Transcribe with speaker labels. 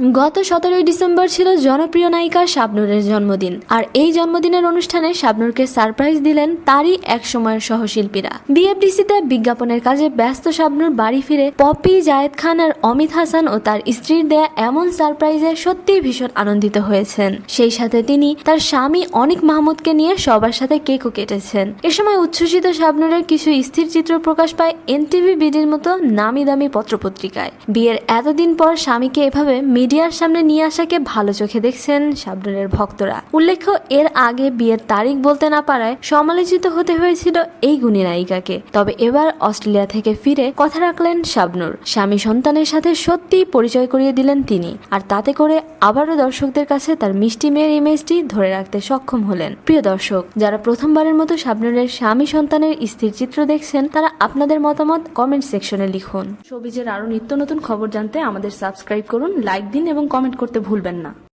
Speaker 1: গত সতেরোই ডিসেম্বর ছিল জনপ্রিয় নায়িকা শাবনুরের জন্মদিন। আর এই জন্মদিনের অনুষ্ঠানে শাবনুরকে সারপ্রাইজ দিলেন তারই এক সময়ের সহশিল্পীরা। বিএফডিসিতে বিজ্ঞাপনের কাজে ব্যস্ত শাবনুর বাড়ি ফিরে পপি, জায়েদ খান আর অমিত হাসান ও তার স্ত্রীর দেয়া এমন সারপ্রাইজে সত্যিই ভীষণ আনন্দিত হয়েছেন। সেই সাথে তিনি তার স্বামী অনিক মাহমুদকে নিয়ে সবার সাথে কেকও কেটেছেন। এ সময় উচ্ছ্বসিত শাবনুরের কিছু স্থির চিত্র প্রকাশ পায় এনটিভি বিডির মতো নামি দামি পত্রপত্রিকায়। বিয়ের এতদিন পর স্বামীকে এভাবে মিডিয়ার সামনে নিয়ে আসাকে ভালো চোখে দেখছেন শাবনুরের ভক্তরা। উল্লেখ্য, এর আগে বিয়ের তারিখ বলতে না পারায় সমালোচিত হতে হয়েছিল এই গুণী নায়িকাকে। তবে এবার অস্ট্রেলিয়া থেকে ফিরে কথা রাখলেন শাবনুর। স্বামী সন্তানের সাথে সত্যিই পরিচয় করিয়ে দিলেন তিনি আর তাতে করে আবারও দর্শকদের কাছে তার মিষ্টি মেয়ের ইমেজটি ধরে রাখতে সক্ষম হলেন। প্রিয় দর্শক, যারা প্রথমবারের মতো শাবনুরের স্বামী সন্তানের স্থির চিত্র দেখছেন, তারা আপনাদের মতামত কমেন্ট সেকশনে লিখুন। সবিজের আরও নিত্য নতুন খবর জানতে আমাদের সাবস্ক্রাইব করুন, লাইক দিন এবং কমেন্ট করতে ভুলবেন না।